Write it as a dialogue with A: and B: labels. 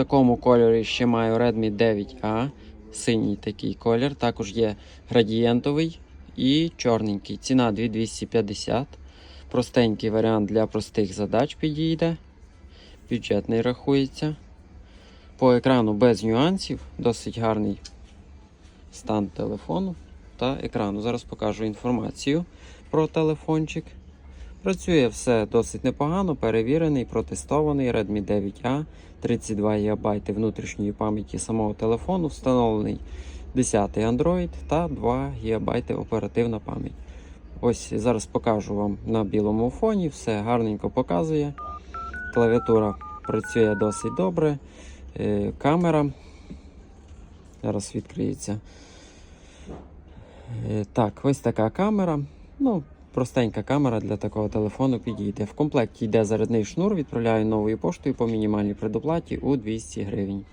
A: такому кольорі ще маю Redmi 9A, синій такий колір. Також є градієнтовий і чорненький. Ціна 2250. Простенький варіант для простих задач підійде. Бюджетний рахується. По екрану без нюансів, досить гарний стан телефону та екрану. Зараз покажу інформацію про телефончик. Працює все досить непогано, перевірений, протестований Redmi 9A, 32 ГБ внутрішньої пам'яті самого телефону, встановлений 10 Android та 2 ГБ оперативна пам'ять. Ось зараз покажу вам на білому фоні, все гарненько показує. Клавіатура працює досить добре. Е, Камера. Зараз відкриється. Е, Так, ось така камера. Ну, простенька камера для такого телефону підійде. В комплекті йде зарядний шнур, відправляю новою поштою по мінімальній предоплаті у 200 гривень.